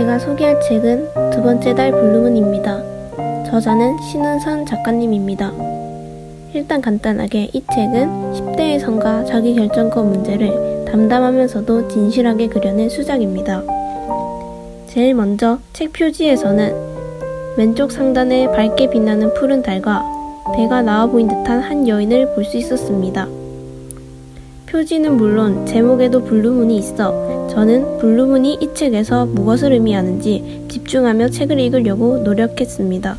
제가 소개할 책은 두 번째 달 블루문입니다. 저자는 신은선 작가님입니다. 일단 간단하게 이 책은 10대의 성과 자기결정권 문제를 담담하면서도 진실하게 그려낸 수작입니다. 제일 먼저 책 표지에서는 왼쪽 상단에 밝게 빛나는 푸른 달과 배가 나와 보인 듯한 한 여인을 볼 수 있었습니다. 표지는 물론 제목에도 블루문이 있어 저는 블루문이 이 책에서 무엇을 의미하는지 집중하며 책을 읽으려고 노력했습니다.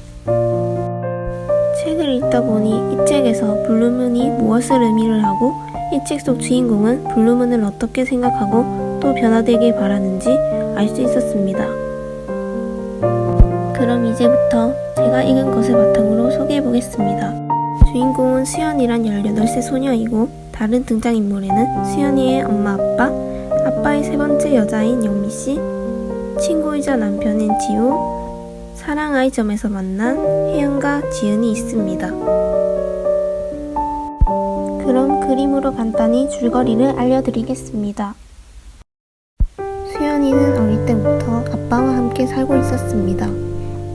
책을 읽다 보니 이 책에서 블루문이 무엇을 의미를 하고 이 책 속 주인공은 블루문을 어떻게 생각하고 또 변화되길 바라는지 알 수 있었습니다. 그럼 이제부터 제가 읽은 것을 바탕으로 소개해 보겠습니다. 주인공은 수연이란 18세 소녀이고 다른 등장인물에는 수연이의 엄마 아빠, 아빠의 세 번째 여자인 영미 씨, 친구이자 남편인 지우, 사랑 아이점에서 만난 혜연과 지은이 있습니다. 그럼 그림으로 간단히 줄거리를 알려드리겠습니다. 수연이는 어릴 때부터 아빠와 함께 살고 있었습니다.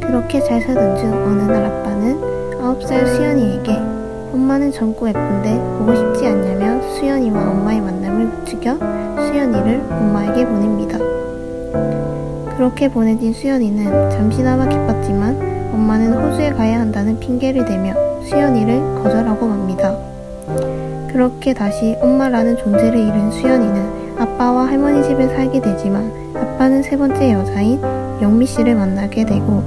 그렇게 잘 살던 중 어느 날 아빠는 9살 수연이에게 엄마는 젊고 예쁜데 보고 싶지 않냐며 수연이와 엄마의 만남을 부추겨 수연이를 엄마에게 보냅니다. 그렇게 보내진 수연이는 잠시나마 기뻤지만 엄마는 호주에 가야 한다는 핑계를 대며 수연이를 거절하고 맙니다. 그렇게 다시 엄마라는 존재를 잃은 수연이는 아빠와 할머니 집에 살게 되지만 아빠는 세 번째 여자인 영미 씨를 만나게 되고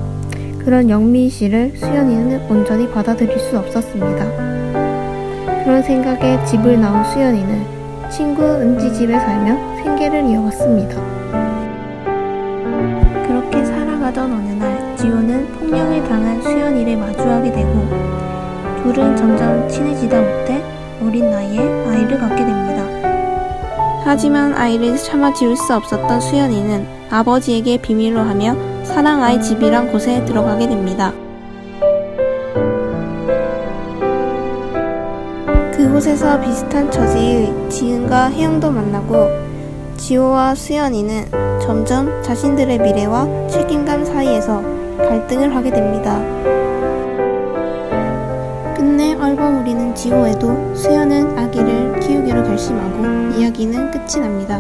그런 영미 씨를 수연이는 온전히 받아들일 수 없었습니다. 그런 생각에 집을 나온 수연이는 친구 은지 집에 살며 생계를 이어갔습니다. 그렇게 살아가던 어느 날 지호는 폭력을 당한 수연이를 마주하게 되고 둘은 점점 친해지다 못해 어린 나이에 아이를 갖게 됩니다. 하지만 아이를 참아 지울 수 없었던 수연이는 아버지에게 비밀로 하며 사랑아이 집이란 곳에 들어가게 됩니다. 그곳에서 비슷한 처지의 지은과 혜영도 만나고 지호와 수연이는 점점 자신들의 미래와 책임감 사이에서 갈등을 하게 됩니다. 끝내 얼버무리는 지호에도 수연은 아기를 키우기로 결심하고 이야기는 끝이 납니다.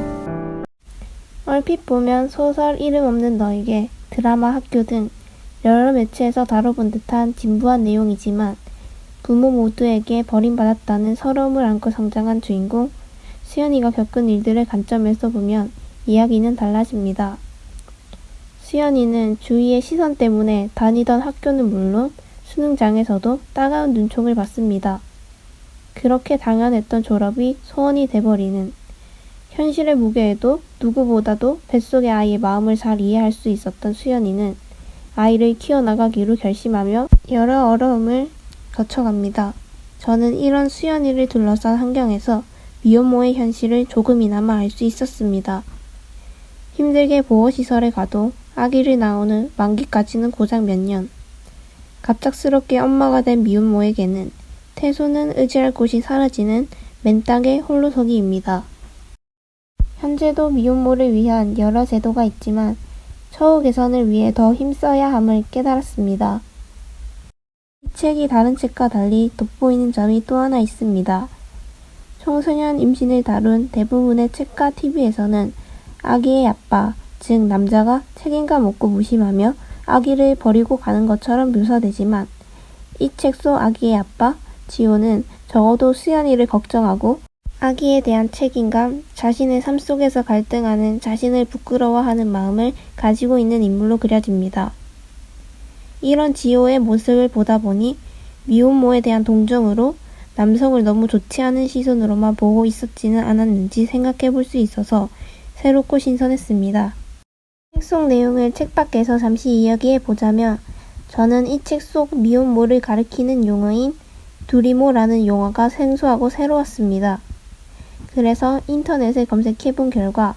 얼핏 보면 소설 이름 없는 너에게 드라마 학교 등 여러 매체에서 다뤄본 듯한 진부한 내용이지만 부모 모두에게 버림받았다는 서러움을 안고 성장한 주인공 수연이가 겪은 일들을 관점에서 보면 이야기는 달라집니다. 수연이는 주위의 시선 때문에 다니던 학교는 물론 수능장에서도 따가운 눈총을 받습니다. 그렇게 당연했던 졸업이 소원이 돼버리는 현실의 무게에도 누구보다도 뱃속의 아이의 마음을 잘 이해할 수 있었던 수연이는 아이를 키워나가기로 결심하며 여러 어려움을 거쳐갑니다. 저는 이런 수연이를 둘러싼 환경에서 미혼모의 현실을 조금이나마 알 수 있었습니다. 힘들게 보호시설에 가도 아기를 낳오는 만기까지는 고작 몇 년. 갑작스럽게 엄마가 된 미혼모에게는 태소는 의지할 곳이 사라지는 맨땅의 홀로서기입니다. 현재도 미혼모를 위한 여러 제도가 있지만 처우 개선을 위해 더 힘써야 함을 깨달았습니다. 이 책이 다른 책과 달리 돋보이는 점이 또 하나 있습니다. 청소년 임신을 다룬 대부분의 책과 TV에서는 아기의 아빠, 즉 남자가 책임감 없고 무심하며 아기를 버리고 가는 것처럼 묘사되지만 이 책 속 아기의 아빠, 지호는 적어도 수연이를 걱정하고 아기에 대한 책임감, 자신의 삶 속에서 갈등하는 자신을 부끄러워하는 마음을 가지고 있는 인물로 그려집니다. 이런 지호의 모습을 보다 보니 미혼모에 대한 동정으로 남성을 너무 좋지 않은 시선으로만 보고 있었지는 않았는지 생각해 볼 수 있어서 새롭고 신선했습니다. 책 속 내용을 책 밖에서 잠시 이야기해 보자면 저는 이 책 속 미혼모를 가리키는 용어인 두리모라는 용어가 생소하고 새로웠습니다. 그래서 인터넷에 검색해 본 결과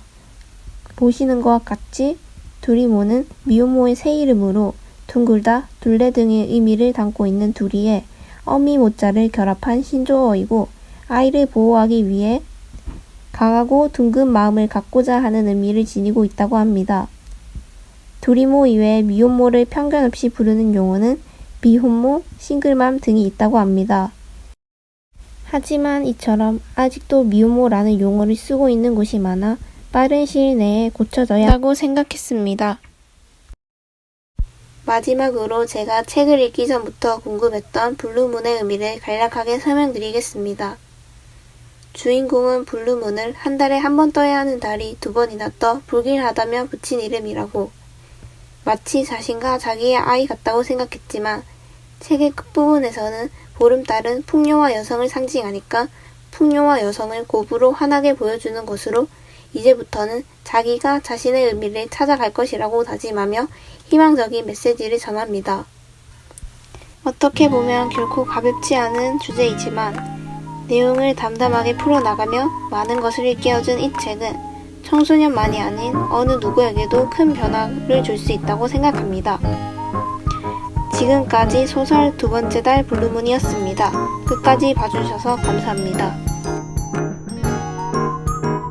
보시는 것과 같이 두리모는 미혼모의 새 이름으로 둥글다, 둘레 등의 의미를 담고 있는 두리에 어미 모자를 결합한 신조어이고 아이를 보호하기 위해 강하고 둥근 마음을 갖고자 하는 의미를 지니고 있다고 합니다. 두리모 이외에 미혼모를 편견 없이 부르는 용어는 미혼모, 싱글맘 등이 있다고 합니다. 하지만 이처럼 아직도 미혼모라는 용어를 쓰고 있는 곳이 많아 빠른 시일 내에 고쳐져야 한다고 생각했습니다. 마지막으로 제가 책을 읽기 전부터 궁금했던 블루문의 의미를 간략하게 설명드리겠습니다. 주인공은 블루문을 한 달에 한 번 떠야 하는 달이 두 번이나 떠 불길하다며 붙인 이름이라고. 마치 자신과 자기의 아이 같다고 생각했지만 책의 끝부분에서는 보름달은 풍요와 여성을 상징하니까 풍요와 여성을 곱으로 환하게 보여주는 것으로 이제부터는 자기가 자신의 의미를 찾아갈 것이라고 다짐하며 희망적인 메시지를 전합니다. 어떻게 보면 결코 가볍지 않은 주제이지만 내용을 담담하게 풀어나가며 많은 것을 일깨워준 이 책은 청소년만이 아닌 어느 누구에게도 큰 변화를 줄 수 있다고 생각합니다. 지금까지 소설 두 번째 달 블루문이었습니다. 끝까지 봐주셔서 감사합니다.